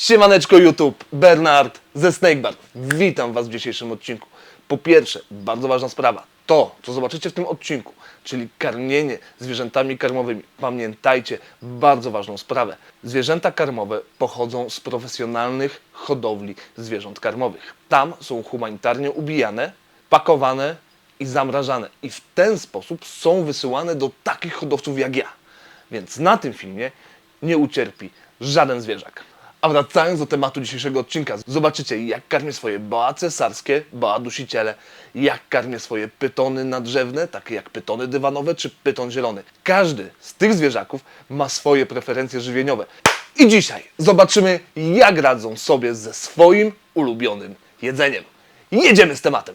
Siemaneczko YouTube, Bernard ze Snakebar. Witam Was w dzisiejszym odcinku. Po pierwsze, bardzo ważna sprawa, to co zobaczycie w tym odcinku, czyli karmienie zwierzętami karmowymi. Pamiętajcie bardzo ważną sprawę. Zwierzęta karmowe pochodzą z profesjonalnych hodowli zwierząt karmowych. Tam są humanitarnie ubijane, pakowane i zamrażane. I w ten sposób są wysyłane do takich hodowców jak ja. Więc na tym filmie nie ucierpi żaden zwierzak. A wracając do tematu dzisiejszego odcinka, zobaczycie jak karmię swoje boa cesarskie, boa dusiciele, jak karmię swoje pytony nadrzewne, takie jak pytony dywanowe czy pyton zielony. Każdy z tych zwierzaków ma swoje preferencje żywieniowe. I dzisiaj zobaczymy jak radzą sobie ze swoim ulubionym jedzeniem. Jedziemy z tematem.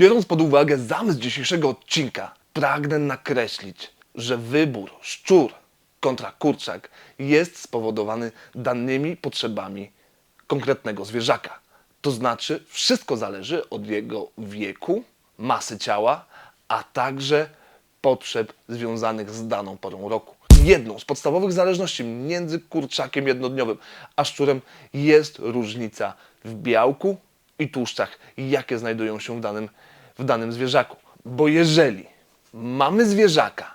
Biorąc pod uwagę zamysł dzisiejszego odcinka, pragnę nakreślić, że wybór szczur kontra kurczak jest spowodowany danymi potrzebami konkretnego zwierzaka. To znaczy, wszystko zależy od jego wieku, masy ciała, a także potrzeb związanych z daną porą roku. Jedną z podstawowych zależności między kurczakiem jednodniowym a szczurem jest różnica w białku i tłuszczach, jakie znajdują się w danym, w danym zwierzaku. Bo jeżeli mamy zwierzaka,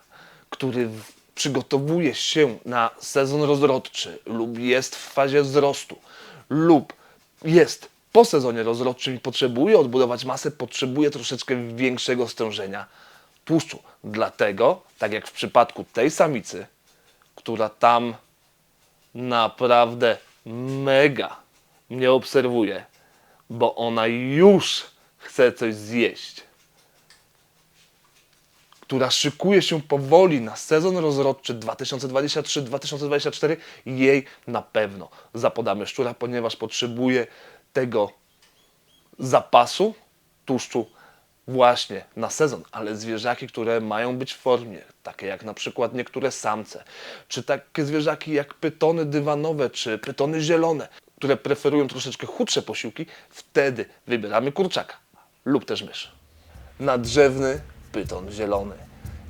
który przygotowuje się na sezon rozrodczy lub jest w fazie wzrostu lub jest po sezonie rozrodczym i potrzebuje odbudować masę, potrzebuje troszeczkę większego stężenia tłuszczu. Dlatego, tak jak w przypadku tej samicy, która tam naprawdę mega mnie obserwuje, bo ona już chce coś zjeść, która szykuje się powoli na sezon rozrodczy 2023-2024, jej na pewno zapodamy szczura, ponieważ potrzebuje tego zapasu tłuszczu właśnie na sezon, ale zwierzaki, które mają być w formie, takie jak na przykład niektóre samce, czy takie zwierzaki jak pytony dywanowe, czy pytony zielone, które preferują troszeczkę chudsze posiłki, wtedy wybieramy kurczaka lub też mysz. Nadrzewny pyton zielony.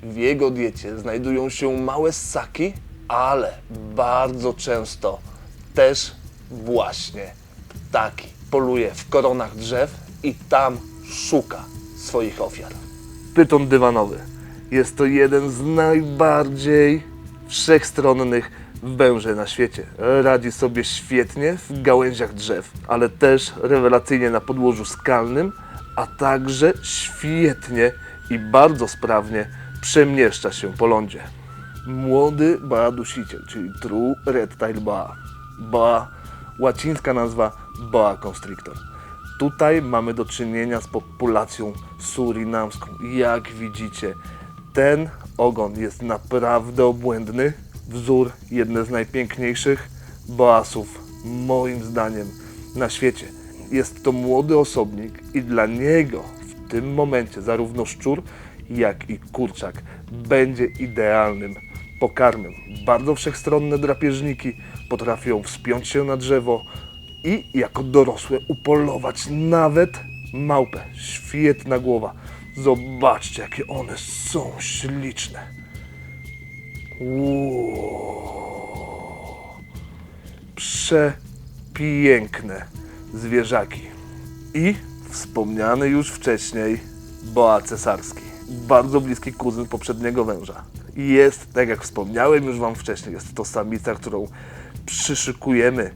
W jego diecie znajdują się małe ssaki, ale bardzo często też właśnie ptaki. Poluje w koronach drzew i tam szuka swoich ofiar. Pyton dywanowy. Jest to jeden z najbardziej wszechstronnych węży na świecie. Radzi sobie świetnie w gałęziach drzew, ale też rewelacyjnie na podłożu skalnym, a także świetnie i bardzo sprawnie przemieszcza się po lądzie. Młody boa dusiciel, czyli true reptile boa. Boa, łacińska nazwa boa constrictor. Tutaj mamy do czynienia z populacją surinamską. Jak widzicie, ten ogon jest naprawdę obłędny. Wzór jedne z najpiękniejszych boasów, moim zdaniem, na świecie. Jest to młody osobnik i dla niego w tym momencie zarówno szczur, jak i kurczak będzie idealnym pokarmem. Bardzo wszechstronne drapieżniki potrafią wspiąć się na drzewo i jako dorosłe upolować nawet małpę. Świetna głowa. Zobaczcie, jakie one są śliczne. Wow. Przepiękne zwierzaki. I wspomniany już wcześniej boa cesarski. Bardzo bliski kuzyn poprzedniego węża. Jest, tak jak wspomniałem już Wam wcześniej, jest to samica, którą przyszykujemy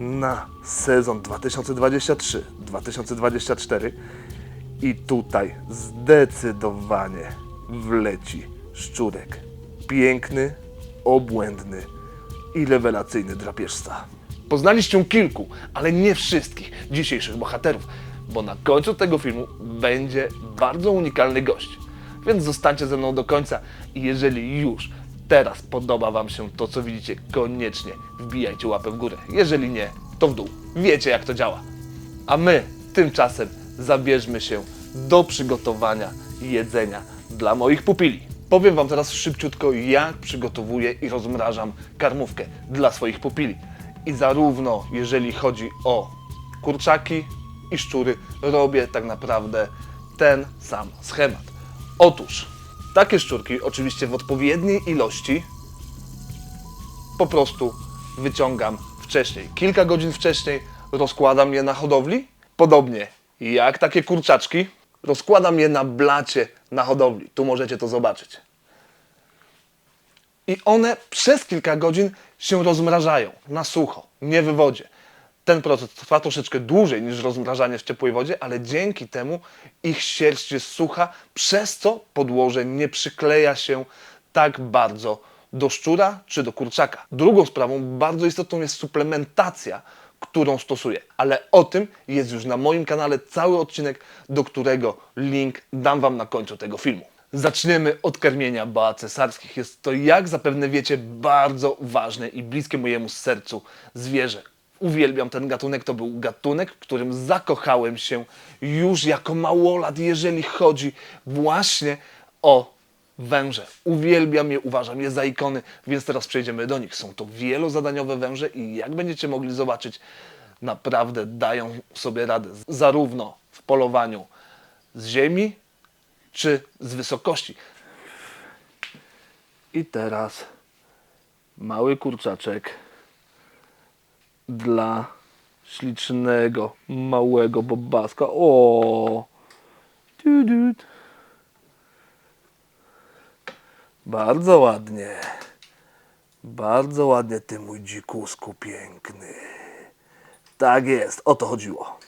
na sezon 2023-2024 i tutaj zdecydowanie wleci szczurek. Piękny, obłędny i rewelacyjny drapieżca. Poznaliście kilku, ale nie wszystkich dzisiejszych bohaterów, bo na końcu tego filmu będzie bardzo unikalny gość. Więc zostańcie ze mną do końca i jeżeli już teraz podoba Wam się to, co widzicie, koniecznie wbijajcie łapę w górę. Jeżeli nie, to w dół. Wiecie, jak to działa. A my tymczasem zabierzmy się do przygotowania jedzenia dla moich pupili. Powiem Wam teraz szybciutko, jak przygotowuję i rozmrażam karmówkę dla swoich pupili. I zarówno jeżeli chodzi o kurczaki i szczury robię tak naprawdę ten sam schemat. Otóż takie szczurki, oczywiście w odpowiedniej ilości, po prostu wyciągam wcześniej. Kilka godzin wcześniej rozkładam je na hodowli. Podobnie jak takie kurczaczki, rozkładam je na blacie na hodowli. Tu możecie to zobaczyć. I one przez kilka godzin się rozmrażają na sucho, nie w wodzie. Ten proces trwa troszeczkę dłużej niż rozmrażanie w ciepłej wodzie, ale dzięki temu ich sierść jest sucha, przez co podłoże nie przykleja się tak bardzo do szczura czy do kurczaka. Drugą sprawą bardzo istotną jest suplementacja, którą stosuję, ale o tym jest już na moim kanale cały odcinek, do którego link dam Wam na końcu tego filmu. Zaczniemy od karmienia boa cesarskich. Jest to, jak zapewne wiecie, bardzo ważne i bliskie mojemu sercu zwierzę. Uwielbiam ten gatunek. To był gatunek, w którym zakochałem się już jako małolat, jeżeli chodzi właśnie o węże. Uwielbiam je, uważam je za ikony, więc teraz przejdziemy do nich. Są to wielozadaniowe węże i jak będziecie mogli zobaczyć, naprawdę dają sobie radę zarówno w polowaniu z ziemi, czy z wysokości. I teraz mały kurczaczek dla ślicznego, małego bobaska. O! Bardzo ładnie. Bardzo ładnie, ty mój dzikusku piękny. Tak jest, o to chodziło.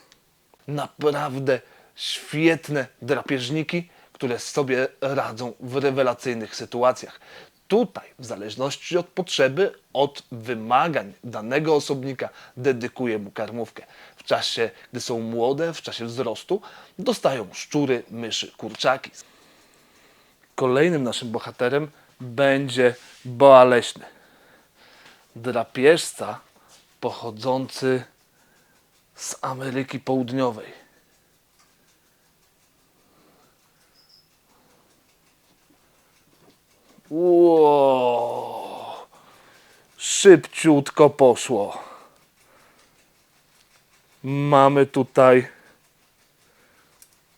Naprawdę świetne drapieżniki, które sobie radzą w rewelacyjnych sytuacjach. Tutaj, w zależności od potrzeby, od wymagań danego osobnika, dedykuję mu karmówkę. W czasie, gdy są młode, w czasie wzrostu, dostają szczury, myszy, kurczaki. Kolejnym naszym bohaterem będzie boa leśny. Drapieżca pochodzący z Ameryki Południowej. Ło! Szybciutko poszło. Mamy tutaj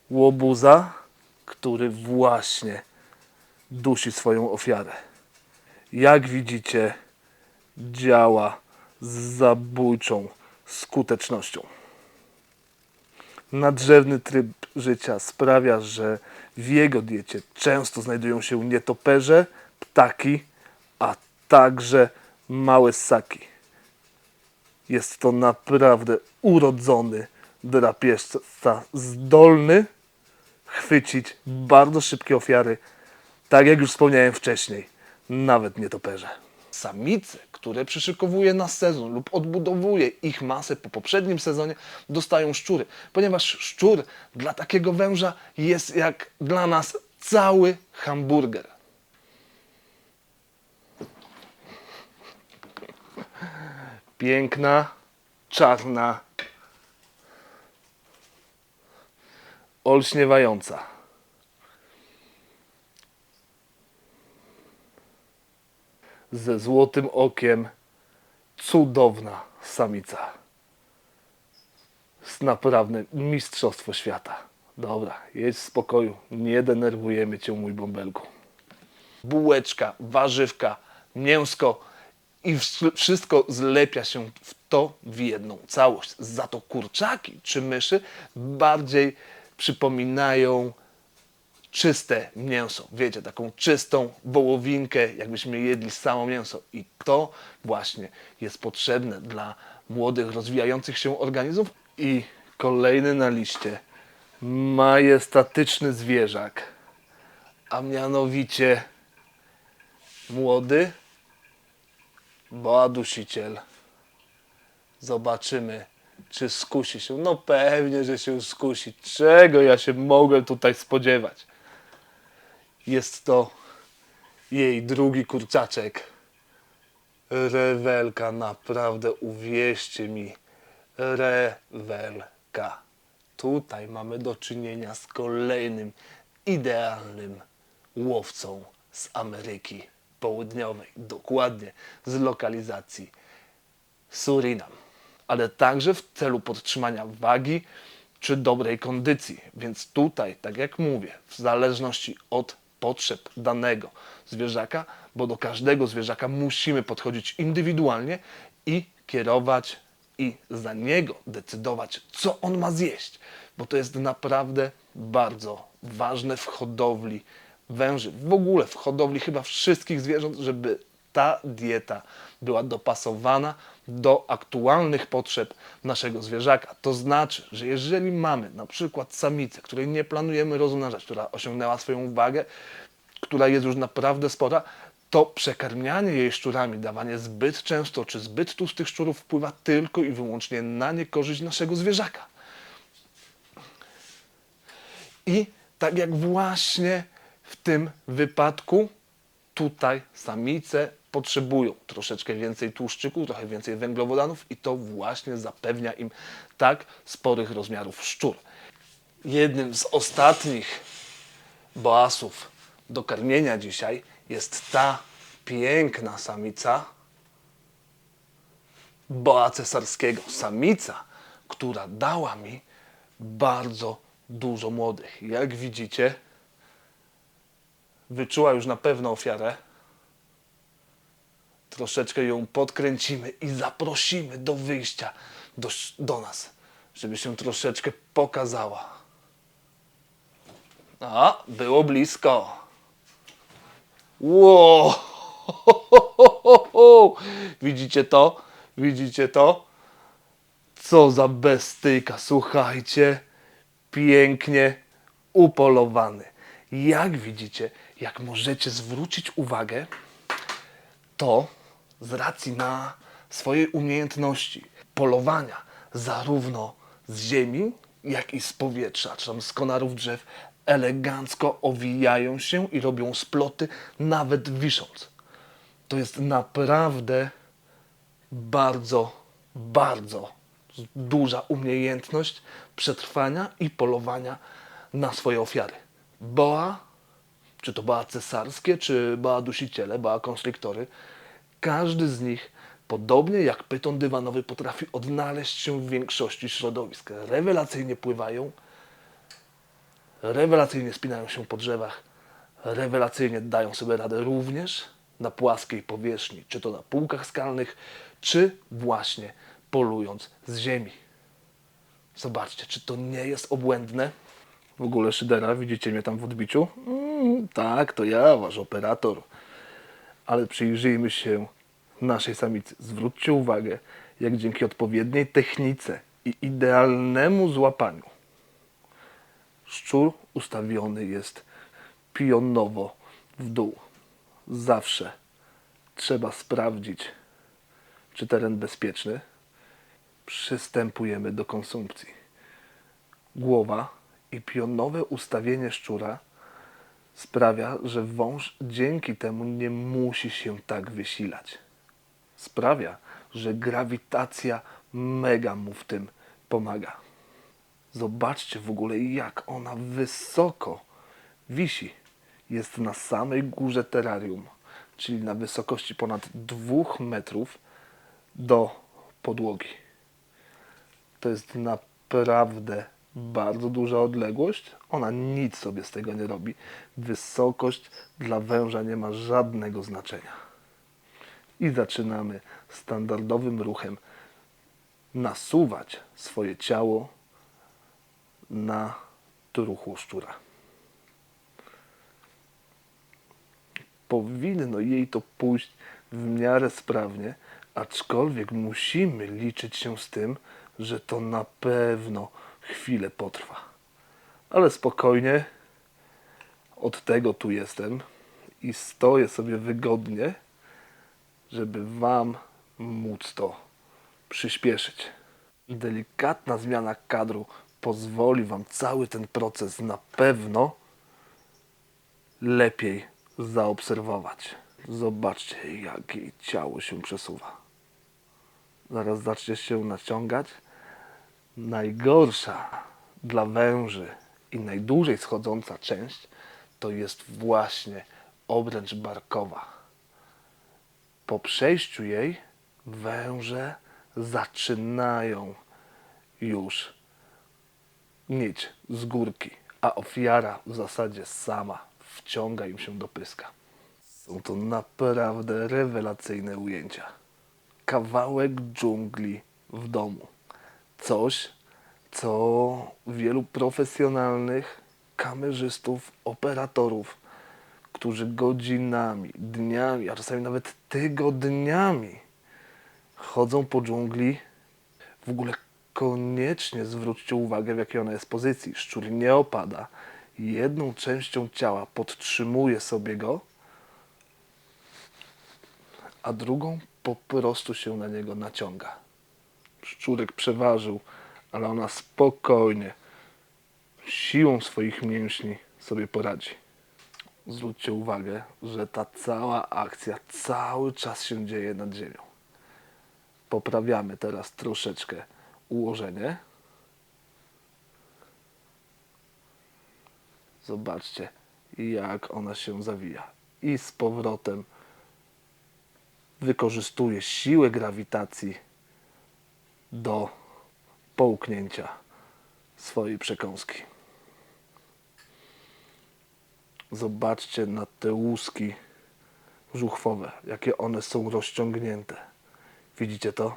łobuza, który właśnie dusi swoją ofiarę. Jak widzicie, działa z zabójczą skutecznością. Nadrzewny tryb życia sprawia, że w jego diecie często znajdują się nietoperze, ptaki, a także małe ssaki. Jest to naprawdę urodzony drapieżca, zdolny chwycić bardzo szybkie ofiary, tak jak już wspomniałem wcześniej, nawet nietoperze. Samice, które przyszykowuje na sezon lub odbudowuje ich masę po poprzednim sezonie, dostają szczury, ponieważ szczur dla takiego węża jest jak dla nas cały hamburger. Piękna, czarna, olśniewająca. Ze złotym okiem, cudowna samica. Jest naprawdę mistrzostwo świata. Dobra, jedź w spokoju, nie denerwujemy cię, mój bąbelku. Bułeczka, warzywka, mięsko i wsz- wszystko zlepia się w to w jedną całość. Za to kurczaki czy myszy bardziej przypominają czyste mięso. Wiecie, taką czystą wołowinkę, jakbyśmy jedli samo mięso. I to właśnie jest potrzebne dla młodych, rozwijających się organizmów. I kolejny na liście majestatyczny zwierzak, a mianowicie młody boa dusiciel. Zobaczymy, czy skusi się. No pewnie, że się skusi. Czego ja się mogłem tutaj spodziewać? Jest to jej drugi kurczaczek. Rewelka, naprawdę uwierzcie mi, rewelka. Tutaj mamy do czynienia z kolejnym idealnym łowcą z Ameryki Południowej, dokładnie z lokalizacji Surinam. ale także w celu podtrzymania wagi czy dobrej kondycji. Więc tutaj, tak jak mówię, w zależności od potrzeb danego zwierzaka, bo do każdego zwierzaka musimy podchodzić indywidualnie i kierować i za niego decydować, co on ma zjeść, bo to jest naprawdę bardzo ważne w hodowli węży, w ogóle w hodowli chyba wszystkich zwierząt, żeby ta dieta była dopasowana do aktualnych potrzeb naszego zwierzaka. To znaczy, że jeżeli mamy na przykład samicę, której nie planujemy rozmnażać, która osiągnęła swoją wagę, która jest już naprawdę spora, to przekarmianie jej szczurami, dawanie zbyt często czy zbyt tłustych szczurów wpływa tylko i wyłącznie na niekorzyść naszego zwierzaka. I tak jak właśnie w tym wypadku, tutaj samice potrzebują troszeczkę więcej tłuszczyku, trochę więcej węglowodanów i to właśnie zapewnia im tak sporych rozmiarów szczur. Jednym z ostatnich boasów do karmienia dzisiaj jest ta piękna samica boa cesarskiego. Samica, która dała mi bardzo dużo młodych. Jak widzicie, wyczuła już na pewno ofiarę. Troszeczkę ją podkręcimy i zaprosimy do wyjścia do, do nas, żeby się troszeczkę pokazała. A, było blisko. Wow! Widzicie to? Widzicie to? Co za bestyjka, słuchajcie. Pięknie upolowany. Jak widzicie, jak możecie zwrócić uwagę, to z racji na swojej umiejętności polowania zarówno z ziemi, jak i z powietrza, czy tam z konarów drzew, elegancko owijają się i robią sploty, nawet wisząc. To jest naprawdę bardzo, bardzo duża umiejętność przetrwania i polowania na swoje ofiary. Boa, czy to boa cesarskie, czy boa dusiciele, boa konstryktory, każdy z nich, podobnie jak pyton dywanowy, potrafi odnaleźć się w większości środowisk. Rewelacyjnie pływają, rewelacyjnie spinają się po drzewach, rewelacyjnie dają sobie radę również na płaskiej powierzchni, czy to na półkach skalnych, czy właśnie polując z ziemi. Zobaczcie, czy to nie jest obłędne? W ogóle Szydera, widzicie mnie tam w odbiciu? Mm, tak, to ja, wasz operator. Ale przyjrzyjmy się naszej samicy. Zwróćcie uwagę, jak dzięki odpowiedniej technice i idealnemu złapaniu szczur ustawiony jest pionowo w dół. Zawsze trzeba sprawdzić, czy teren bezpieczny. Przystępujemy do konsumpcji. Głowa i pionowe ustawienie szczura sprawia, że wąż dzięki temu nie musi się tak wysilać. Sprawia, że grawitacja mega mu w tym pomaga. Zobaczcie w ogóle, jak ona wysoko wisi. Jest na samej górze terrarium, czyli na wysokości ponad 2 metrów do podłogi. To jest naprawdę bardzo duża odległość. Ona nic sobie z tego nie robi. Wysokość dla węża nie ma żadnego znaczenia. I zaczynamy standardowym ruchem nasuwać swoje ciało na truchu szczura. Powinno jej to pójść w miarę sprawnie, aczkolwiek musimy liczyć się z tym, że to na pewno chwilę potrwa. Ale spokojnie, od tego tu jestem i stoję sobie wygodnie, żeby Wam móc to przyspieszyć. Delikatna zmiana kadru pozwoli Wam cały ten proces na pewno lepiej zaobserwować. Zobaczcie, jak jej ciało się przesuwa. Zaraz zacznie się naciągać. Najgorsza dla węży i najdłużej schodząca część to jest właśnie obręcz barkowa. Po przejściu jej węże zaczynają już mieć z górki, a ofiara w zasadzie sama wciąga im się do pyska. Są to naprawdę rewelacyjne ujęcia. Kawałek dżungli w domu. Coś, co wielu profesjonalnych kamerzystów, operatorów, którzy godzinami, dniami, a czasami nawet tygodniami chodzą po dżungli, w ogóle koniecznie zwróćcie uwagę, w jakiej ona jest pozycji. Szczur nie opada. Jedną częścią ciała podtrzymuje sobie go, a drugą po prostu się na niego naciąga. Szczurek przeważył, ale ona spokojnie, siłą swoich mięśni sobie poradzi. Zwróćcie uwagę, że ta cała akcja cały czas się dzieje nad ziemią. Poprawiamy teraz troszeczkę ułożenie. Zobaczcie, jak ona się zawija. I z powrotem wykorzystuje siłę grawitacji do połknięcia swojej przekąski. Zobaczcie na te łuski żuchwowe, jakie one są rozciągnięte. Widzicie to?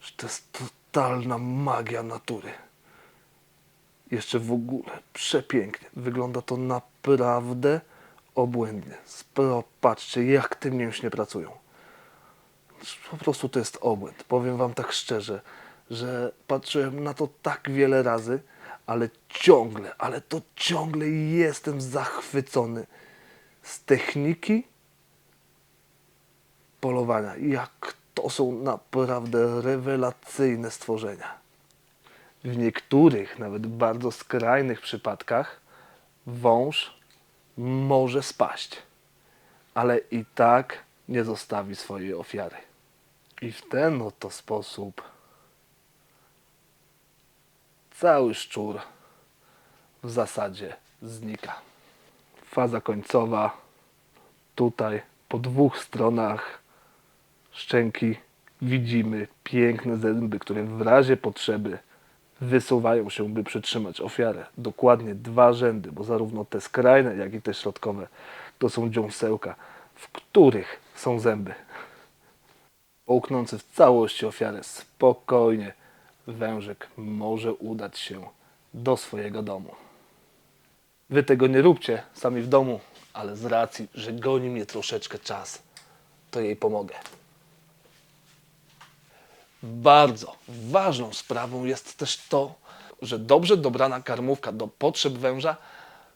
Że to jest totalna magia natury. Jeszcze w ogóle przepięknie. Wygląda to naprawdę obłędnie. Spro, patrzcie, jak te mięśnie pracują. Po prostu to jest obłęd. Powiem Wam tak szczerze, że patrzyłem na to tak wiele razy, ale ciągle, ale to ciągle jestem zachwycony z techniki polowania. Jak to są naprawdę rewelacyjne stworzenia. W niektórych, nawet bardzo skrajnych przypadkach, wąż może spaść, ale i tak nie zostawi swojej ofiary. I w ten oto sposób cały szczur w zasadzie znika. Faza końcowa tutaj po dwóch stronach szczęki widzimy piękne zęby, które w razie potrzeby wysuwają się, by przytrzymać ofiarę. Dokładnie dwa rzędy, bo zarówno te skrajne, jak i te środkowe to są dziąsełka, w których są zęby. Połknący w całości ofiarę spokojnie wężyk może udać się do swojego domu. Wy tego nie róbcie sami w domu, ale z racji, że goni mnie troszeczkę czas, to jej pomogę. Bardzo ważną sprawą jest też to, że dobrze dobrana karmówka do potrzeb węża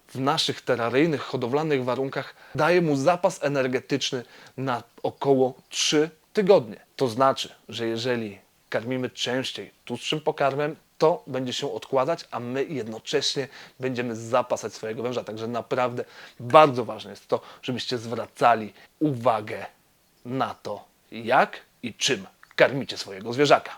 w naszych teraryjnych, hodowlanych warunkach daje mu zapas energetyczny na około 3 tygodnie. To znaczy, że jeżeli karmimy częściej tłustszym pokarmem, to będzie się odkładać, a my jednocześnie będziemy zapasać swojego węża. Także naprawdę bardzo ważne jest to, żebyście zwracali uwagę na to, jak i czym karmicie swojego zwierzaka.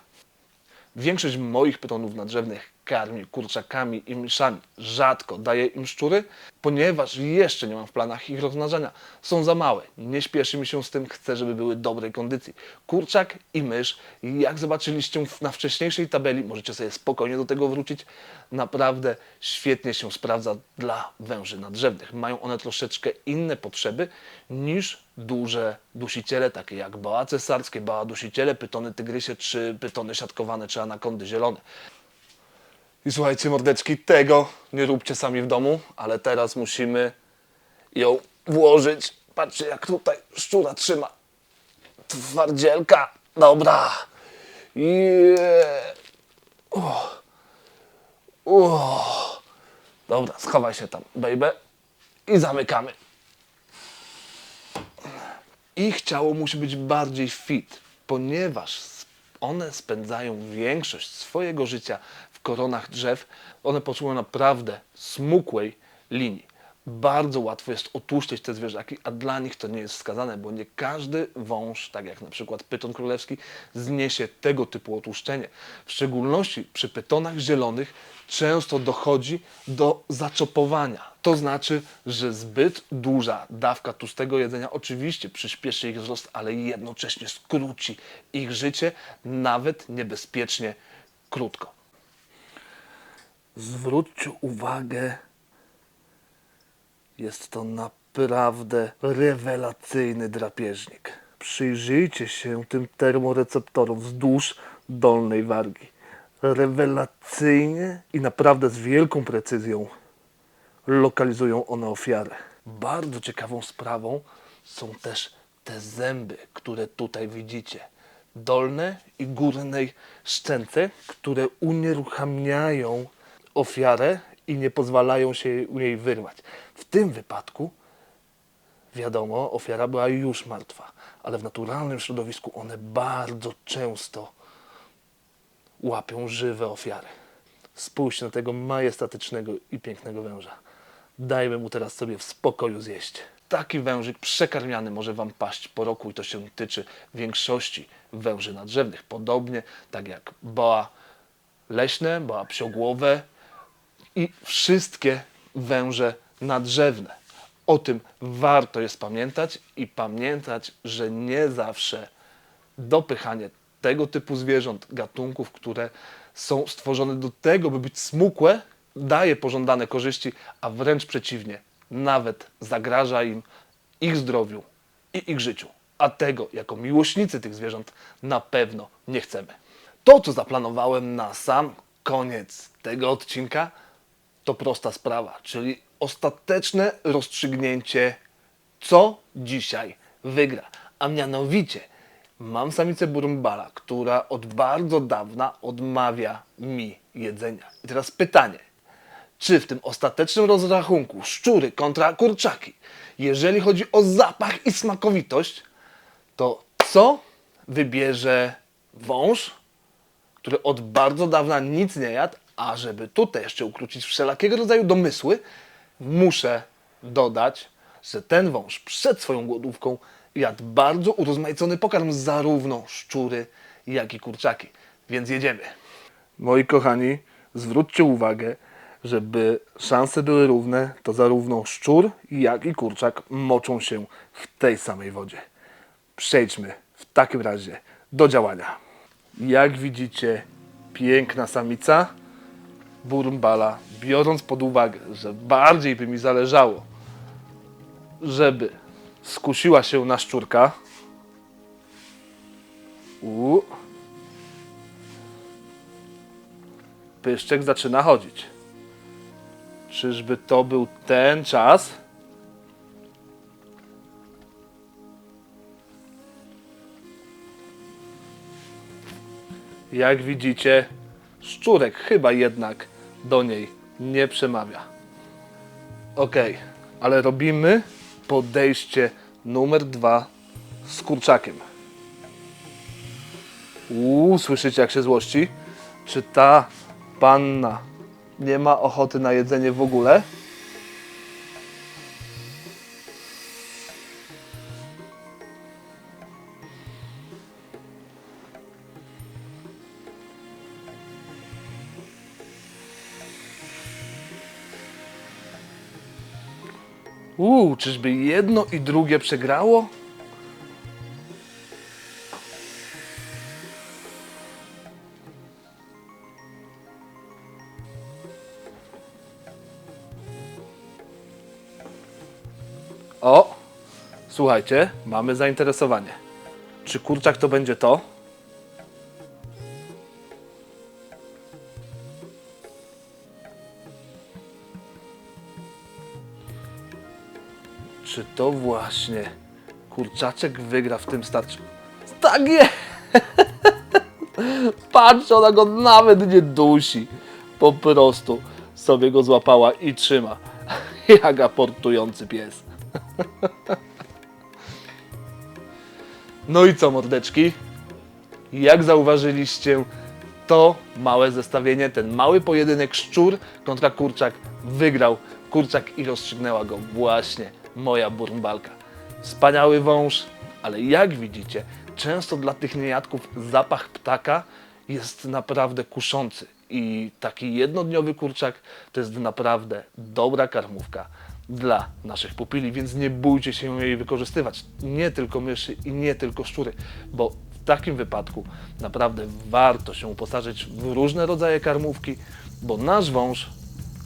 Większość moich pytonów nadrzewnych karmi kurczakami i myszami. Rzadko daję im szczury, ponieważ jeszcze nie mam w planach ich rozmnażania. Są za małe, nie śpieszy mi się z tym, chcę, żeby były dobrej kondycji. Kurczak i mysz, jak zobaczyliście na wcześniejszej tabeli, możecie sobie spokojnie do tego wrócić, naprawdę świetnie się sprawdza dla węży nadrzewnych. Mają one troszeczkę inne potrzeby niż duże dusiciele, takie jak boa cesarskie, boa dusiciele, pytony tygrysie, czy pytony siatkowane, czy anakondy zielone. I słuchajcie, mordeczki, tego nie róbcie sami w domu, ale teraz musimy ją włożyć. Patrzcie, jak tutaj szczura trzyma. Twardzielka. Dobra. Yeah. Uff. Uff. Dobra, schowaj się tam, baby. I zamykamy. Ich ciało musi być bardziej fit, ponieważ one spędzają większość swojego życia koronach drzew. One potrzebują naprawdę smukłej linii. Bardzo łatwo jest otłuszczyć te zwierzaki, a dla nich to nie jest wskazane, bo nie każdy wąż, tak jak na przykład pyton królewski, zniesie tego typu otłuszczenie. W szczególności przy pytonach zielonych często dochodzi do zaczopowania. To znaczy, że zbyt duża dawka tłustego jedzenia oczywiście przyspieszy ich wzrost, ale jednocześnie skróci ich życie nawet niebezpiecznie krótko. Zwróćcie uwagę, jest to naprawdę rewelacyjny drapieżnik. Przyjrzyjcie się tym termoreceptorom wzdłuż dolnej wargi. Rewelacyjnie i naprawdę z wielką precyzją lokalizują one ofiarę. Bardzo ciekawą sprawą są też te zęby, które tutaj widzicie. Dolne i górnej szczęce, które unieruchamiają ofiarę i nie pozwalają się jej wyrwać. W tym wypadku wiadomo, ofiara była już martwa, ale w naturalnym środowisku one bardzo często łapią żywe ofiary. Spójrzcie na tego majestatycznego i pięknego węża. Dajmy mu teraz sobie w spokoju zjeść. Taki wężyk przekarmiany może Wam paść po roku i to się tyczy większości węży nadrzewnych. Podobnie tak jak boa leśne, boa psiogłowe i wszystkie węże nadrzewne. O tym warto jest pamiętać i pamiętać, że nie zawsze dopychanie tego typu zwierząt, gatunków, które są stworzone do tego, by być smukłe, daje pożądane korzyści, a wręcz przeciwnie, nawet zagraża im, ich zdrowiu i ich życiu. A tego, jako miłośnicy tych zwierząt, na pewno nie chcemy. To, co zaplanowałem na sam koniec tego odcinka, to prosta sprawa, czyli ostateczne rozstrzygnięcie, co dzisiaj wygra. A mianowicie mam samicę burumbala, która od bardzo dawna odmawia mi jedzenia. I teraz pytanie, czy w tym ostatecznym rozrachunku szczury kontra kurczaki, jeżeli chodzi o zapach i smakowitość, to co wybierze wąż, który od bardzo dawna nic nie jadł, a żeby tutaj jeszcze ukrócić wszelakiego rodzaju domysły, muszę dodać, że ten wąż przed swoją głodówką jadł bardzo urozmaicony pokarm zarówno szczury, jak i kurczaki. Więc jedziemy. Moi kochani, zwróćcie uwagę, żeby szanse były równe, to zarówno szczur, jak i kurczak moczą się w tej samej wodzie. Przejdźmy w takim razie do działania. Jak widzicie, piękna samica Burumbala, biorąc pod uwagę, że bardziej by mi zależało, żeby skusiła się na szczurka. U. Pyszczek zaczyna chodzić. Czyżby to był ten czas? Jak widzicie, szczurek chyba jednak do niej nie przemawia. Ok, ale robimy podejście numer dwa z kurczakiem. Uuu, słyszycie jak się złości? Czy ta panna nie ma ochoty na jedzenie w ogóle? Uuu, czyżby jedno i drugie przegrało? O, słuchajcie, mamy zainteresowanie. Czy kurczak to będzie to? Czy to właśnie kurczaczek wygra w tym starciu? Tak jest! Patrz, ona go nawet nie dusi. Po prostu sobie go złapała i trzyma. Jak aportujący pies. No i co, mordeczki? Jak zauważyliście, to małe zestawienie, ten mały pojedynek szczur kontra kurczak wygrał kurczak i rozstrzygnęła go właśnie moja burmbalka. Wspaniały wąż, ale jak widzicie, często dla tych niejadków zapach ptaka jest naprawdę kuszący I taki jednodniowy kurczak to jest naprawdę dobra karmówka dla naszych pupili, więc nie bójcie się jej wykorzystywać. Nie tylko myszy i nie tylko szczury, bo w takim wypadku naprawdę warto się uposażyć w różne rodzaje karmówki, bo nasz wąż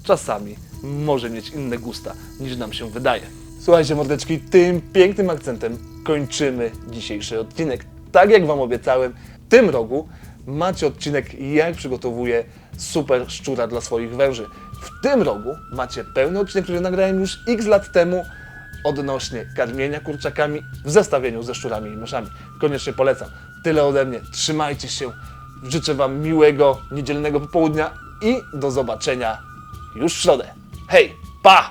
czasami może mieć inne gusta niż nam się wydaje. Słuchajcie mordeczki, tym pięknym akcentem kończymy dzisiejszy odcinek. Tak jak Wam obiecałem, w tym rogu macie odcinek jak przygotowuję super szczura dla swoich węży. W tym rogu macie pełny odcinek, który nagrałem już x lat temu odnośnie karmienia kurczakami w zestawieniu ze szczurami i myszami. Koniecznie polecam. Tyle ode mnie. Trzymajcie się. Życzę Wam miłego niedzielnego popołudnia i do zobaczenia już w środę. Hej, pa!